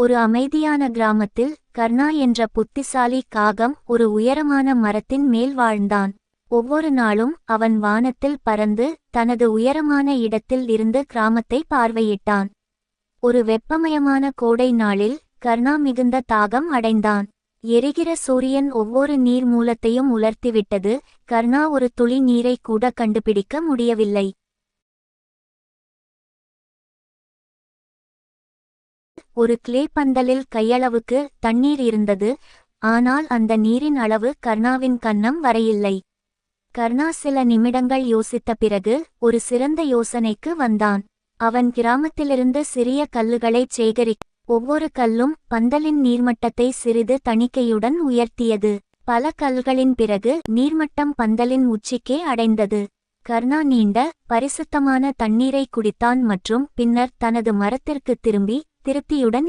ஒரு அமைதியான கிராமத்தில் கர்ணா என்ற புத்திசாலி காகம் ஒரு உயரமான மரத்தின் மேல் வாழ்ந்தான். ஒவ்வொரு நாளும் அவன் வானத்தில் பறந்து தனது உயரமான இடத்தில் இருந்து கிராமத்தை பார்வையிட்டான். ஒரு வெப்பமயமான கோடை நாளில் கர்ணா மிகுந்த தாகம் அடைந்தான். எரிகிற சூரியன் ஒவ்வொரு நீர் மூலத்தையும் உலர்த்திவிட்டது. கர்ணா ஒரு துளி நீரை கூட கண்டுபிடிக்க முடியவில்லை. ஒரு கிளே பந்தலில் கையளவுக்கு தண்ணீர் இருந்தது. ஆனால் அந்த நீரின் அளவு கர்ணாவின் கன்னம் வரையில்லை. கர்ணா சில நிமிடங்கள் யோசித்த பிறகு ஒரு சிறந்த யோசனைக்கு வந்தான். அவன் கிராமத்திலிருந்து சிறிய கல்லுகளைச் சேகரி ஒவ்வொரு கல்லும் பந்தலின் நீர்மட்டத்தை சிறிது தணிக்கையுடன் உயர்த்தியது. பல கல்களின் பிறகு நீர்மட்டம் பந்தலின் உச்சிக்கே அடைந்தது. கர்ணா நீண்ட பரிசுத்தமான தண்ணீரை குடித்தான் மற்றும் பின்னர் தனது மரத்திற்கு திரும்பி திருப்தியுடன்